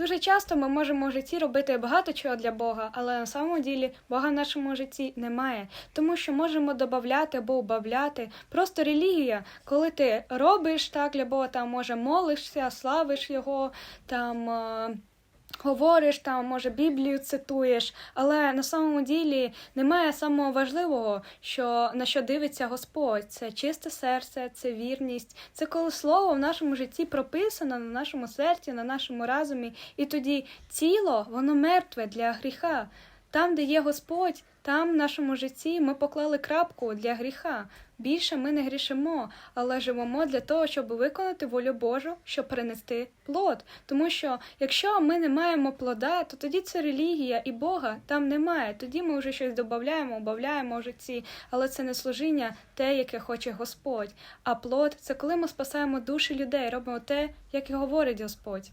Дуже часто ми можемо в житті робити багато чого для Бога, але на самому ділі Бога в нашому житті немає, тому що можемо додати або убавляти. Просто релігія, коли ти робиш так для Бога, там може молишся, славиш його, там. Говориш там, може, Біблію цитуєш, але на самому ділі немає самого важливого, що на що дивиться Господь. Це чисте серце, це вірність, це коли слово в нашому житті прописано на нашому серці, на нашому разумі, і тоді тіло воно мертве для гріха. Там, де є Господь, там в нашому житті ми поклали крапку для гріха. Більше ми не грішимо, але живемо для того, щоб виконати волю Божу, щоб принести плод. Тому що якщо ми не маємо плода, то тоді це релігія і Бога там немає. Тоді ми вже щось додаємо, убавляємо в житті, але це не служіння те, яке хоче Господь. А плод це коли ми спасаємо душі людей, робимо те, як і говорить Господь.